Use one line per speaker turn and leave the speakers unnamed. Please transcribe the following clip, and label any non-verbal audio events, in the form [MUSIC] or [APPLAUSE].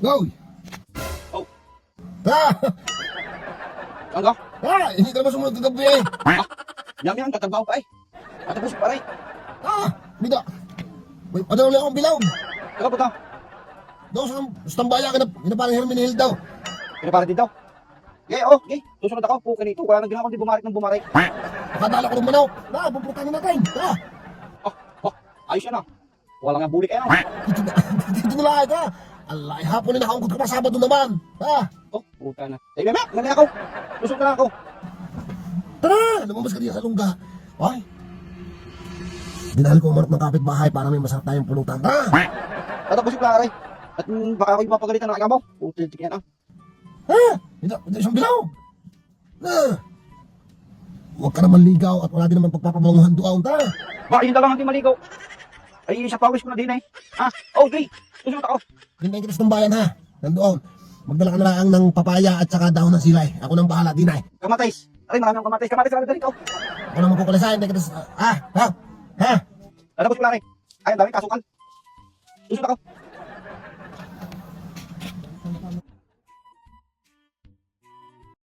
Go!
Oh.
Ha!
Saan ka?
Ha! Hindi ka naman sumunod kagabi eh.
Ah, yan yan, tatrabaho pa eh. At tapos pa rin.
Ha! Bida! May padala akong bilaw.
Saka punta.
Daw sa sa tambaya ka na, na parang Herminihil daw.
Pinapara din daw. Okay, oh, okay. Susunod ako. Puka nito. Wala nang ginagawa kundi bumarik ng bumarik.
Nakadala ko ng manok. Na, puputanin natin. Ha!
Oh, oh, ayos yan ah. Wala nga bulik kayo.
Dito na, [LAUGHS] dito na lang ha. Alay, hapon na nakaungkot ka pa Sabado naman. Ha!
Oh, puta na. Eh, meme, nanay ako. Susunod na lang ako.
Tara! Lumabas ka diyan sa lungga. Ay! Dinahal ko ang manok ng kapitbahay para may masarap tayong pulutan. Ha!
Tatapos yung klare. At mm, baka ako yung mapagalitan ikaw mo. Putil yan ah.
Ha? Hindi, hindi siyang bilaw. Ha? Huwag ka naman ligaw at wala din naman pagpapabanguhan doon. Ha?
Baka yun na lang ang di maligaw. Ay, sa pawis ko na din eh. Ah, okay. Susunod ako.
Hintayin kita sa tambayan ha. Nandoon. Magdala ka na lang ng papaya at saka dahon ng silay. Ako nang bahala, dinay.
Kamatis. Ay, marami akong kamatis. Kamatis, marami dito.
Ako naman kukulisahin. Hintayin kita sa... Ha? Ha? Ha?
Tatapos yung klare. Ay, ang daming kasukan. Susunod ako.